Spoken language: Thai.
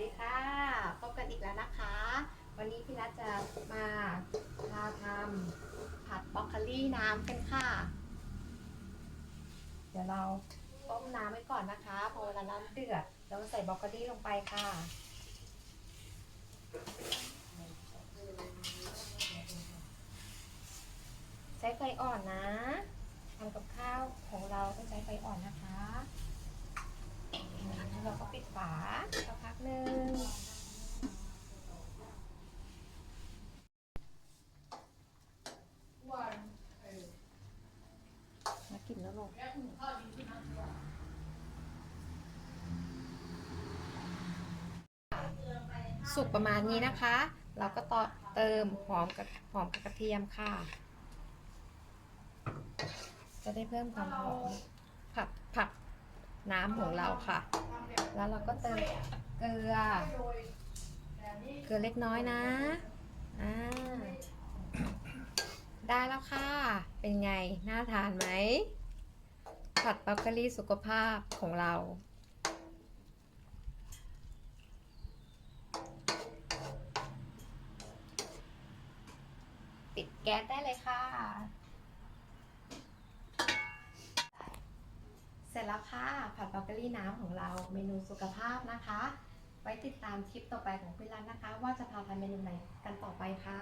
ดีค่ะ พบกันอีกแล้วนะคะ วันนี้พี่รัฐจะมาพาทำผัดบรอกโคลี่น้ำกันค่ะ เดี๋ยวเราต้มน้ำไว้ก่อนนะคะ พอเวลาน้ำเดือด เราใส่บรอกโคลี่ลงไปค่ะใช้ไฟอ่อนนะทำกับข้าวของเราต้องใช้ไฟอ่อนนะคะแล้วเราก็ปิดฝาสักพักหนึ่งมา กินแล้วลงสุกประมาณนี้นะคะ เราก็ต่อเติมหอมกับหอมกับกระเทียมค่ะ จะได้เพิ่มความหอมผัดผัดน้ำของเราค่ะ แล้วเราก็เติมเกลือ เกลือเล็กน้อยนะ อ่า ได้แล้วค่ะ เป็นไง น่าทานไหม ผัดบรอกโคลีสุขภาพของเรา ปิดแก๊สได้เลยค่ะ เสร็จแล้วค่ะ ผัดบรอกโคลีน้ำของเราเมนูสุขภาพนะคะ ไว้ติดตามคลิปต่อไปของพี่รันนะคะ ว่าจะพาทำเมนูไหนกันต่อไปค่ะ